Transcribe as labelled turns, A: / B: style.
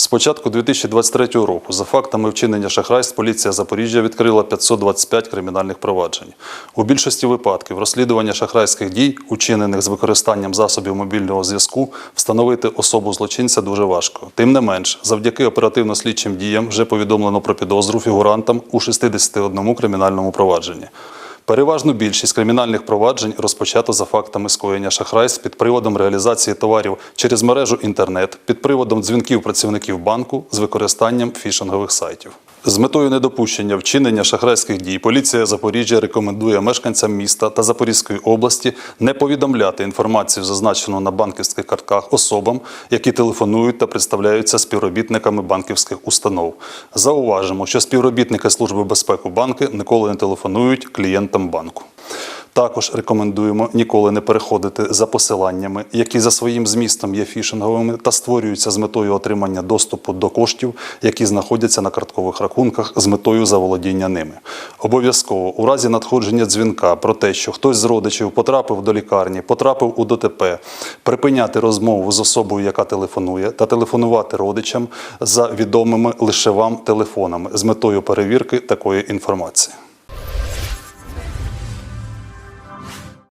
A: З початку 2023 року за фактами вчинення шахрайств поліція Запоріжжя відкрила 525 кримінальних проваджень. У більшості випадків розслідування шахрайських дій, учинених з використанням засобів мобільного зв'язку, встановити особу злочинця дуже важко. Тим не менш, завдяки оперативно-слідчим діям вже повідомлено про підозру фігурантам у 61 кримінальному провадженні. Переважну більшість кримінальних проваджень розпочато за фактами скоєння шахрайств під приводом реалізації товарів через мережу інтернет, під приводом дзвінків працівників банку з використанням фішингових сайтів. З метою недопущення вчинення шахрайських дій поліція Запоріжжя рекомендує мешканцям міста та Запорізької області не повідомляти інформацію, зазначену на банківських картках особам, які телефонують та представляються співробітниками банківських установ. Зауважимо, що співробітники Служби безпеки банки ніколи не телефонують клієнтам банку. Також рекомендуємо ніколи не переходити за посиланнями, які за своїм змістом є фішинговими та створюються з метою отримання доступу до коштів, які знаходяться на карткових рахунках з метою заволодіння ними. Обов'язково у разі надходження дзвінка про те, що хтось з родичів потрапив до лікарні, потрапив у ДТП, припиняти розмову з особою, яка телефонує, та телефонувати родичам за відомими лише вам телефонами з метою перевірки такої інформації.